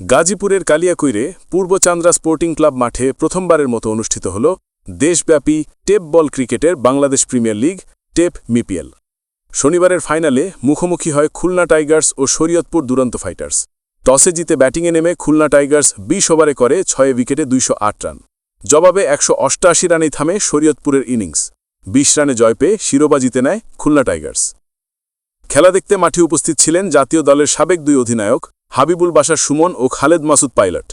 গাজীপুরের কালিয়াকৈরে পূর্বচান্দ্রা sporting club মাঠে প্রথমবারের মতো অনুষ্ঠিত হল দেশব্যাপী টেপ বল ক্রিকেটের Bangladesh premier league, tape MPL. শনিবারের ফাইনালে মুখোমুখি হয় খুলনা টাইগার্স ও শরীয়তপুর দুরন্ত ফাইটার্স। টসে জিতে ব্যাটিংয়ে নেমে খুলনা টাইগার্স বিশ ওভারে করে ছয় উইকেটে দুইশ আট রান। জবাবে একশো অষ্টাশি রানেই থামে শরীয়তপুরের ইনিংস। বিশ রানে জয় পেয়ে শিরোপা জিতে নেয় খুলনা টাইগার্স। খেলা দেখতে মাঠে উপস্থিত ছিলেন জাতীয় দলের সাবেক দুই অধিনায়ক হাবিবুল বাশার সুমন ও খালেদ মাসুদ পাইলট।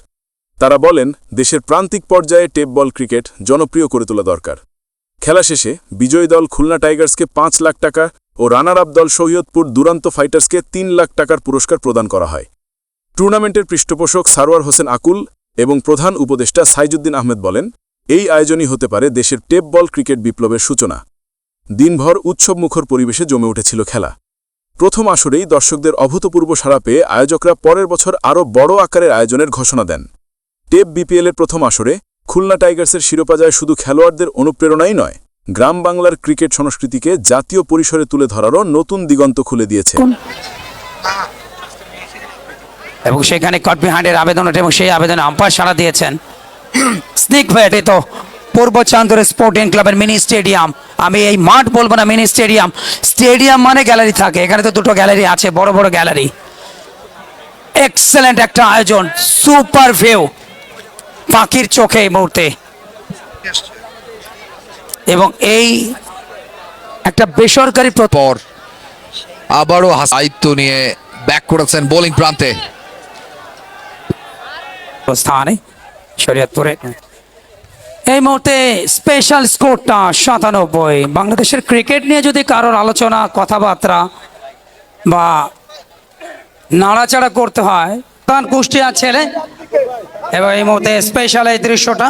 তারা বলেন, দেশের প্রান্তিক পর্যায়ে টেপ বল ক্রিকেট জনপ্রিয় করে তোলা দরকার। খেলা শেষে বিজয়ী দল খুলনা টাইগার্সকে পাঁচ লাখ টাকা ও রানার আপ দল সৈয়দপুর দুরান্ত ফাইটার্সকে তিন লাখ টাকার পুরস্কার প্রদান করা হয়। টুর্নামেন্টের পৃষ্ঠপোষক সারোয়ার হোসেন আকুল এবং প্রধান উপদেষ্টা সাইজুদ্দিন আহমেদ বলেন, এই আয়োজনই হতে পারে দেশের টেপ বল ক্রিকেট বিপ্লবের সূচনা। দিনভর উৎসবমুখর পরিবেশে জমে উঠেছিল খেলা। প্রথম আসরেই দর্শকদের অভূতপূর্ব সাড়া পেয়ে আয়োজকরা পরের বছর আরও বড় আকারের আয়োজনের ঘোষণা দেন। টেপ বিপিএলের প্রথম আসরে খুলনা টাইগার্সের শিরোপা যায় শুধু খেলোয়াড়দের অনুপ্রেরণাই নয় গ্রাম বাংলার ক্রিকেট সংস্কৃতিকে জাতীয় পরিসরে তুলে ধরারও নতুন দিগন্ত খুলে দিয়েছে। এবং সেখানে কট বিহাইন্ডের আবেদন ওঠে এবং সেই আবেদনে আম্পায়ার সাড়া দিয়েছেন। স্নেক ভ্যাট এ তো। পূর্ব চান্দুর স্পোর্টিং ক্লাবের মিনি স্টেডিয়াম আমি এই মাঠ বলব না মিনি স্টেডিয়াম স্টেডিয়াম মানে গ্যালারি থাকে এখানে তো দুটো গ্যালারি আছে বড় বড় গ্যালারি এক্সেলেন্ট একটা আয়োজন সুপার ভিউ পাখির চোখে এই মুহূর্তে। এবং এই একটা বেসরকারি প্র- আবারও দায়িত্ব নিয়ে ব্যাক করেছেন বোলিং প্রান্তে। স্থানে শরীয়তপুরে। এই মুহূর্তে স্পেশাল স্কোরটা সাতানব্বই। বাংলাদেশের ক্রিকেট নিয়ে যদি কারোর আলোচনা, কথাবার্তা বা নাড়াচাড়া করতে হয় তার কুষ্টিয়া ছেলে এবং এই মুহূর্তে স্পেশাল এই দৃশ্যটা,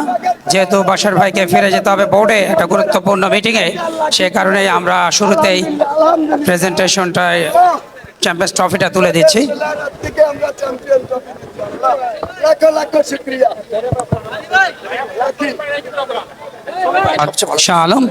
যেহেতু বাসার ভাইকে ফিরে যেতে হবে বোর্ডে একটা গুরুত্বপূর্ণ মিটিংয়ে সে কারণে আমরা শুরুতেই প্রেজেন্টেশনটায় চ্যাম্পিয়ন্স ট্রফিটা তুলে দিচ্ছি। লাখো লাখো শুক্রিয়া। শাহ আলম?